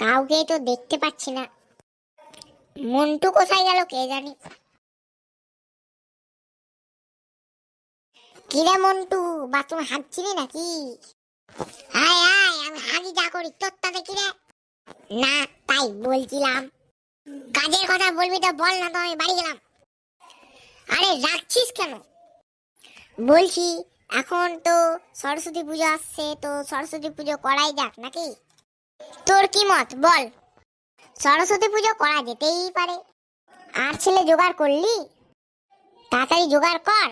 কাউকেই তো দেখতে পাচ্ছি না। মন্টু কোথায় গেল কে জানি? কিরে মন্টু, বাথরুম হাঁটছিলি নাকি? আয় আয়, আমি হাগি যা করি, তোর তাতে কিরে? না, তাই বলছিলাম। কাজের কথা বলবি তো বল না তো আমি বাড়ি গেলাম। আরে রাখছিস কেন? বলছি, এখন তো সরস্বতী পুজো আসছে, তো সরস্বতী পুজো করাই যাক নাকি? তোর কি মত? বল। সরস্বতী পুজো করা যেতেই পারে। আর ছেলে জোগাড় করলি? তাড়াতাড়ি জোগাড় কর।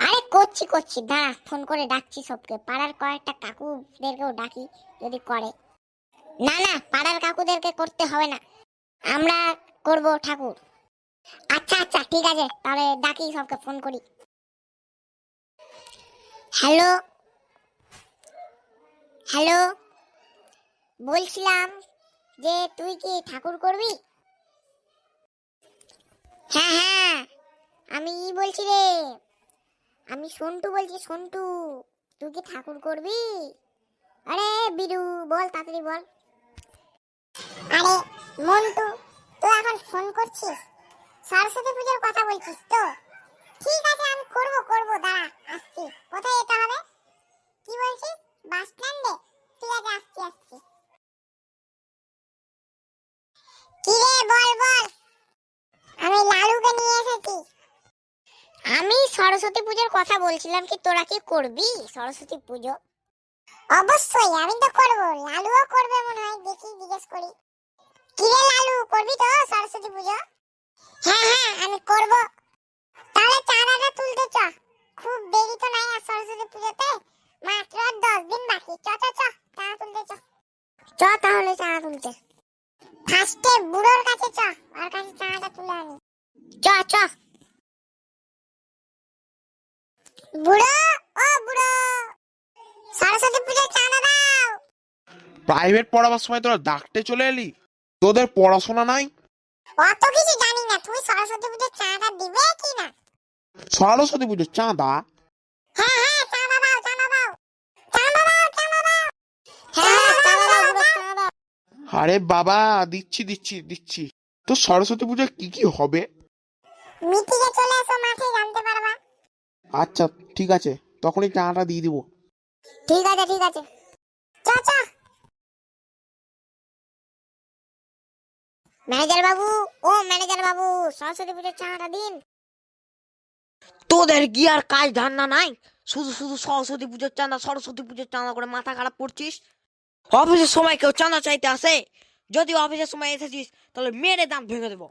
আরে করছি করছি। দাঁড়া, ফোন করে ডাকছি সবকে। পাড়ার কয়েকটা কাকুদেরকেও ডাকি যদি করে। না না, পাড়ার কাকুদেরকে করতে হবে না। আমরা করব ঠাকুর। আচ্ছা আচ্ছা ঠিক আছে। তাহলে ডাকি সবকে, ফোন করি। হ্যালো? হ্যালো? বলছিলাম যে তুই কি ঠাকুর করবি? হ্যাঁ হ্যাঁ আমি বলছি রে। আমি সন্টু বলছি, সন্টু, তুই কি ঠাকুর করবি? আরে বিরু, বল তাড়াতাড়ি বল। আরে মন্টু, তুই এখন ফোন করছিস? সরস্বতী পুজোর কথা বলছিস তো? ঠিক আছে, আমি করব করব দাঁড়া আসছি কোথায় যেতে হবে কি বলছিস বাস স্ট্যান্ডে ঠিক আছে আসছি আসছি কি রে বল বল আমি লালুকে নিয়ে এসেছি আমি সরস্বতী পুজোর কথা বলছিলাম কি, তোরা কি করবি সরস্বতী পুজো? অবশ্যই, আমি তো করব। লালুও করবে মনে হয়, দেখি, জিজ্ঞেস করি। কি রে লালু, করবি তো সরস্বতী পুজো? হ্যাঁ হ্যাঁ আমি করব। তাহলে চাঁদাটা তুলতে চ। খুব দেরি তো নাই আর সরস্বতী পুজোতে। মাত্র দশ দিন বাকি। চ চ চ চাঁদা তুলতে চ। চ তাহলে চাঁদা তুলতে। ফার্স্টে বুড়োর কাছে চ। ওর কাছে চাঁদাটা তুলে আনি। চ চ। বুড়ো ও বুড়ো। সরস্বতী পুজোর চাঁদা দাও। প্রাইভেট পড়াবার সময় তোরা ডাকতে চলে এলি? তোদের পড়াশোনা নাই? অত কিছু জানি না। তুমি সরস্বতী পুজোর চাঁদা দিবে কি না? সরস্বতী পুজো চাঁদা হ্যাঁ হ্যাঁ চাঁদা দাও চাঁদা দাও। চাঁদা দাও চাঁদা দাও। হ্যাঁ চাঁদা দাও বুড়ো চাঁদা দাও আরে বাবা দিচ্ছি দিচ্ছি দিচ্ছি। তো সরস্বতী পুজো কি কি হবে? মিটিংয়ে চলে এসো মাঠে জানতে পারবা আচ্ছা ঠিক আছে। তখনই চাঁদাটা দিয়ে দিব। ঠিক আছে ঠিক আছে। চ চ। ম্যানেজার বাবু ও ম্যানেজার বাবু সরস্বতী পুজোর চাঁদা দিন। তোদের কি আর কাজ ধান্না নাই? শুধু শুধু সরস্বতী পুজোর চাঁদা সরস্বতী পুজোর চাঁদা করে মাথা খারাপ করছিস? অফিসের সময় কেউ চাঁদা চাইতে আসে? যদি অফিসের সময় এসেছিস তাহলে মেরে দাম ভেঙে দেবো।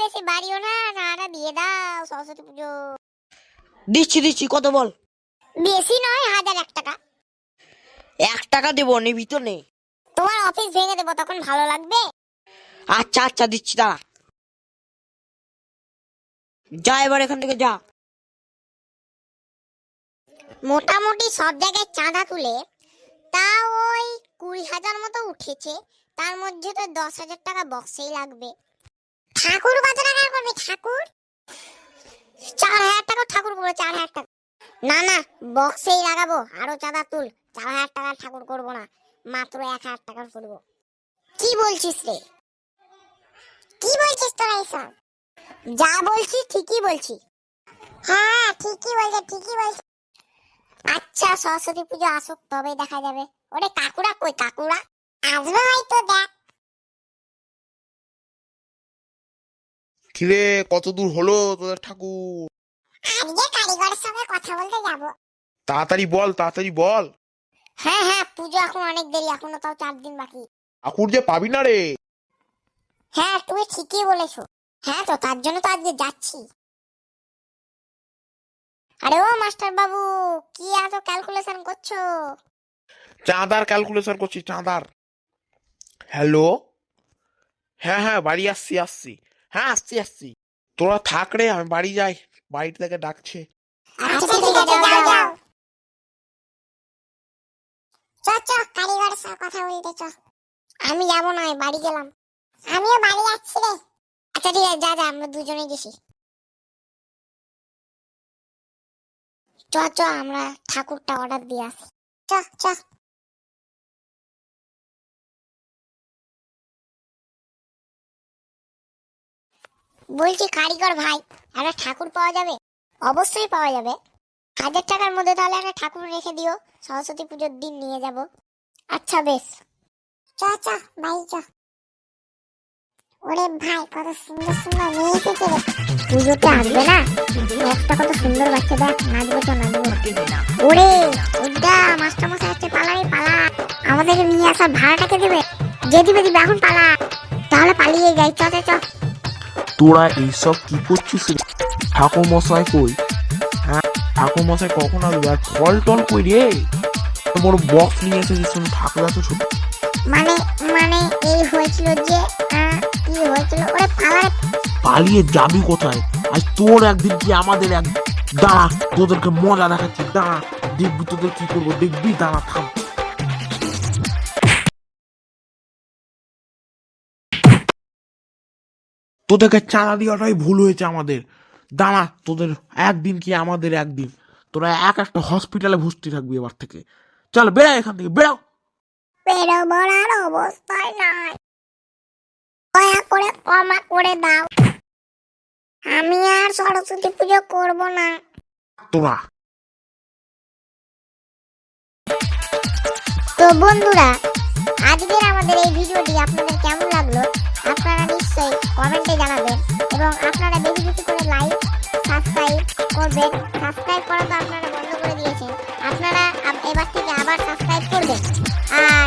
বেশি বাড়িও না চাঁদাটা দিয়ে দাও সরস্বতী পুজো। দিচ্ছি দিচ্ছি কত বল? বেশি নয় হাজার এক টাকা। এক টাকা দেবো নিবি তো নেই। তোমার অফিস ভেঙে দেবো তখন ভালো লাগবে। আচ্ছা আচ্ছা দিচ্ছি দাঁড়া। যা এবার এখান থেকে যা। মোটামুটি সব জায়গায় চাঁদা তুলে তা ওই কুড়ি হাজার মতো উঠেছে। তার মধ্যে তো দশ হাজার টাকা বক্সেই লাগবে। ঠাকুর কত টাকা করবে ঠাকুর? চার হাজার টাকা। না না বক্সেই লাগাবো, আরও চাঁদা তুল, চার হাজার টাকার ঠাকুর করব না, মাত্র এক হাজার টাকার করব কি বলছিস রে? কি বলছিস তোরা এসব? যা বলছি ঠিকই বলছি। হ্যাঁ ঠিকই বলছে ঠিকই বলছে। আচ্ছা সরস্বতী পুজো আসুক তবে দেখা যাবে। ওরে কাকুরা কই, কাকুরা? আসবে হয়তো, দেখ। কিরে, কত দূর হলো তোদের ঠাকুর? আজকে কারিগরের সঙ্গে কথা বলতে যাব। তাড়াতাড়ি বল তাড়াতাড়ি বল। হ্যাঁ হ্যাঁ পুজো এখন অনেক দেরি এখনও তাও চার দিন বাকি। ঠাকুর যে পাবি না রে। হ্যাঁ তুমি ঠিকই বলেছ। হ্যাঁ তো তার জন্য তো আজকে যাচ্ছি। আরে ও মাস্টার বাবু কি এত ক্যালকুলেশন করছ? চাঁদার ক্যালকুলেশন করছি চাঁদার। হ্যালো হ্যাঁ হ্যাঁ বাড়ি আসছি আসছি। হ্যাঁ আসছি আসছি। তোরা থাক রে আমি বাড়ি যাই। বাড়ি থেকে ডাকছে। আচ্ছা আমি যাব না বাড়ি গেলাম। আমিও বাড়ি যাচ্ছি রে। আচ্ছা ঠিক আছে, যা যা, আমরা দুজনে গেছি। চ চ, আমরা ঠাকুরটা অর্ডার দিয়ে আসি। চ চ। বলছি কারিগর ভাই, একটা ঠাকুর পাওয়া যাবে? অবশ্যই পাওয়া যাবে। হাজার টাকার মধ্যে তাহলে একটা ঠাকুর রেখে দিও, সরস্বতী পুজোর দিন নিয়ে যাব। আচ্ছা বেশ। চ চ ভাই চ। ওরে ভাই, কত সুন্দর সুন্দর মেয়ে এসেছে রে। পুজোতে আসবে না? একটা কত সুন্দর বাচ্চা, দেখ, নাচবো তো নাচবো। ওরে ওটা মাস্টার মশাই আসছে, পালা পালা। আমাদেরকে নিয়ে আসার ভাড়াটাকে দেবে? যে দিবে দিবে, এখন পালা। তাহলে পালিয়ে যাই চ চ। তোরা এইসব কি করছিস রে? ঠাকুর মশাই কই? হ্যাঁ ঠাকুর মশাই কখন আসবে? আর ফল টল কই রে? বড় বক্স নিয়ে এসেছিস শুনে ঠাকুর এত ছোট। মানে মানে এই হয়েছিল যে কি হয়েছিল? ওরে পালা পালিয়ে যাবি কোথায়? আজ তোর একদিন কি আমাদের এক দাঁড়া তোদেরকে মজা দেখাচ্ছি দাঁড়া দেখবি তোদের কি করব দেখবি দাঁড়া থাম। তোদেরকে চাঁদা দেওয়াটাই ভুল হয়েছে আমাদের। দাঁড়া তোদের একদিন কি আমাদের একদিন। তোরা এক একটা হসপিটালে ভর্তি থাকবি এবার থেকে। চল বেড়া এখান থেকে বেড়াও বেরোবার আর অবস্থায় নাই। দয়া করে ক্ষমা করে দাও। আমি আর সরস্বতী পুজো করব না। তোরা। তো বন্ধুরা আজকের আমাদের এই ভিডিওটি আপনাদের কেমন লাগল? আপনারা নিশ্চয়ই কমেন্টে জানাবেন এবং আপনারা বেশি বেশি করে লাইক সাবস্ক্রাইব করবেন। সাবস্ক্রাইব করা তো আপনারা বন্ধ করে দিয়েছেন। আপনারা এবার থেকে আবার সাবস্ক্রাইব করবেন। আর